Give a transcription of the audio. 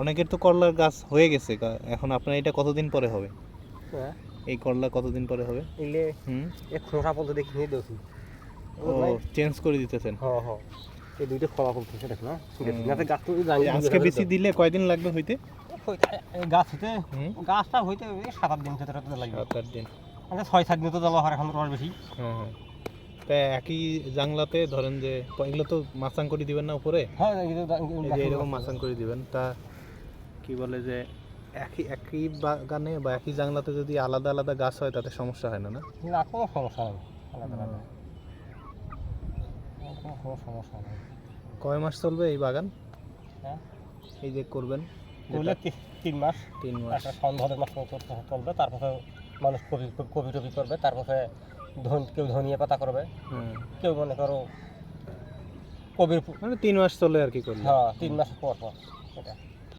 অনেকের তো করলার গাছ হয়ে গেছে এখন আপনার এটা কতদিন পরে হবে? হ্যাঁ। এই করলা কতদিন পরে হবে? এলে হুম? এক খোসা পর্যন্ত দেখি নিয়ে দেখি। ও চেঞ্জ করে দিতেছেন। হ্যাঁ হ্যাঁ এই দুইটা খোলা পড়তেছে দেখো না। গাছ তো আজকে বেশি দিলে কয়দিন লাগবে হইতে? গাছ হইতে হুম। গাছটা হইতে সাত আট দিন ভিতরে তো লাগবে সাত আট দিন। মানে ছয় সাত দিন তো জ্বালা হয় এখন রস বেশি। হ্যাঁ হ্যাঁ। তা একই জাংলাতে ধরেন যে এগুলো তো মাচাং করে দিবেন না উপরে? হ্যাঁ এরকম মাচাং করে দিবেন তা কি বলে যে একই একই বাগানে বা একই জাংলাতে যদি আলাদা আলাদা গাছ হয় তাতে সমস্যা হয় না না? না কোনো সমস্যা নেই আলাদা আলাদা। কোনো কোনো সমস্যা নেই কয় মাস চলবে এই বাগান? হ্যাঁ? এই যে করবেন করলে তিন মাস। তিন মাস। একটা সন্ধ্যাদের মাস চলবে তারপরে মানুষ কপি কপি টপি করবে তারপরে ধন কেউ ধনিয়া পাতা করবে। কেউ মনে করো কবির মানে তিন মাস চলে আর কি করবে হ্যাঁ তিন মাস পর পর এটা